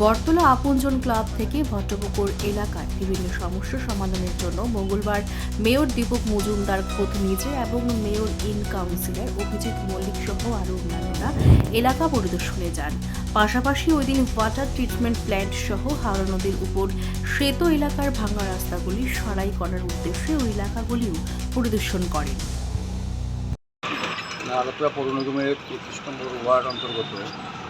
বটতলা আপনজন ক্লাব থেকে ভট্টপুকুর এলাকার বিভিন্ন সমস্যা সমাধানের জন্য মঙ্গলবার মেয়র দীপক মজুমদার খোদ নিজে এবং mayor in councillor Abhijit Mallick সহ আরও অন্যান্যরা এলাকা পরিদর্শনে যান। পাশাপাশি ওই দিন ওয়াটার ট্রিটমেন্ট প্ল্যান্ট সহ হাওড়া নদীর উপর শ্বেত এলাকার ভাঙা রাস্তাগুলি সারাই করার উদ্দেশ্যে ওই এলাকাগুলিও পরিদর্শন করেন। আলোচনা পৌর নিগমের তেত্রিশ নম্বর ওয়ার্ড অন্তর্গত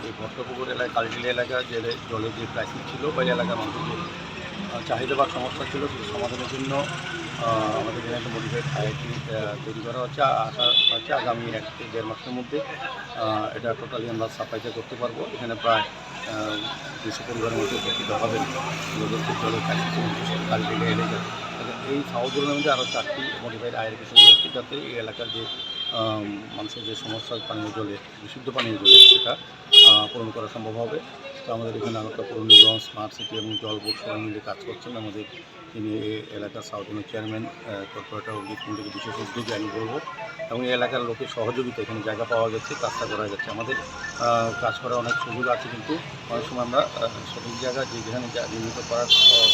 এই ভট্টপুকুর এলাকায় কালটিলি এলাকা যে জলের যে ক্রাইসিস ছিল বা এলাকার মানুষের চাহিদা বা সমস্যা ছিল সেই সমাধানের জন্য আমাদের এখানে একটা মডিফাইড আইআইটি তৈরি করা হচ্ছে। আশা হচ্ছে আগামী এক থেকে দেড় মাসের মধ্যে এটা টোটালি আমরা সাপ্লাইতে করতে পারব। এখানে প্রায় দুশো পরিবারের মধ্যে উপকৃত হবেন খুব জলের কালটিলি এলাকা এই সাউথগুলোর মধ্যে আরও চারটি মডিফাইড বিষয় যাতে এই এলাকার যে মানুষের যে সমস্যা, পানীয় জলের বিশুদ্ধ পানীয় জলের সেটা পূরণ করা সম্ভব হবে। তো আমাদের এখানে আলোকা পৌর নিগম স্মার্ট সিটি এবং জল বোর্ড সবাই মিলে কাজ করছেন। আমাদের তিনি এই এলাকার সাউথনের চেয়ারম্যান কর্পোরেটর অভিজিৎ কুণ্ডকে বিশেষ উদ্যোগে আমি বলব। এবং এই এলাকার লোকের সহযোগিতা এখানে জায়গা পাওয়া যাচ্ছে, কাজটা করা যাচ্ছে। আমাদের কাজ করার অনেক সুযোগ আছে কিন্তু অনেক সময় আমরা সঠিক জায়গা যেখানে নির্মিত করার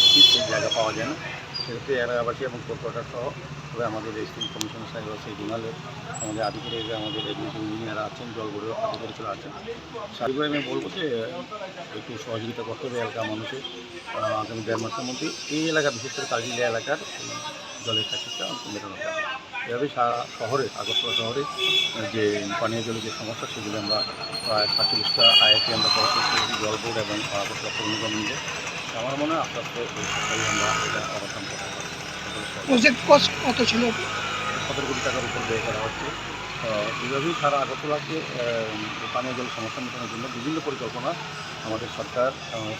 উচিত সেই জায়গা পাওয়া যায় না। সেক্ষেত্রে এলাকাবাসী এবং কর্পোরেটর সহ তবে আমাদের এসপি কমিশনার সাহেব আছে জোনালের আমাদের আধিকারিক আমাদের এডমিশন ইঞ্জিনিয়ার আছেন, জল বোর্ডের আধিকারিকরা আছেন। সার্বিক আমি বলব যে, একটু সহযোগিতা করতে হবে এলাকার মানুষের আগামী দেড় মাসের মধ্যে এই এলাকা, বিশেষ করে কালজিলিয়া এলাকার জলের কাছিটা মেটানো যাবে। এভাবে শহরে, আগরতলা শহরে, যে পানীয় জলের যে সমস্যা, সেগুলো আমরা প্রায় সাতচল্লিশটা আইআইটি আমরা পড়াশোনা করেছি, জল বোর্ড এবং আগরতলা পৌর মিলে। আমার মনে হয় আস্তে আস্তে আমরা এটা অবসান করতে সহযোগিতা। প্রজেক্ট কস্ট কত ছিল? সতেরো কোটি টাকার উপর ব্যয় করা হচ্ছে। এইভাবেই সারা আগরতলাকে পানীয় জল সমস্যা মেটানোর জন্য বিভিন্ন পরিকল্পনা আমাদের সরকার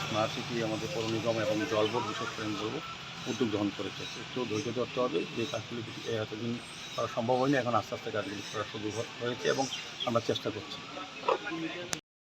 স্মার্ট সিটি আমাদের পৌর নিগম এবং জল বোর্ড বিশেষ করে আমি উদ্যোগ গ্রহণ করেছে। একটু ধৈর্য ধরতে হবে, যে কাজগুলি এতদিন করা সম্ভব হয়নি, এখন আস্তে আস্তে কাজগুলি করা শুরু হয়েছে এবং আমরা চেষ্টা করছি।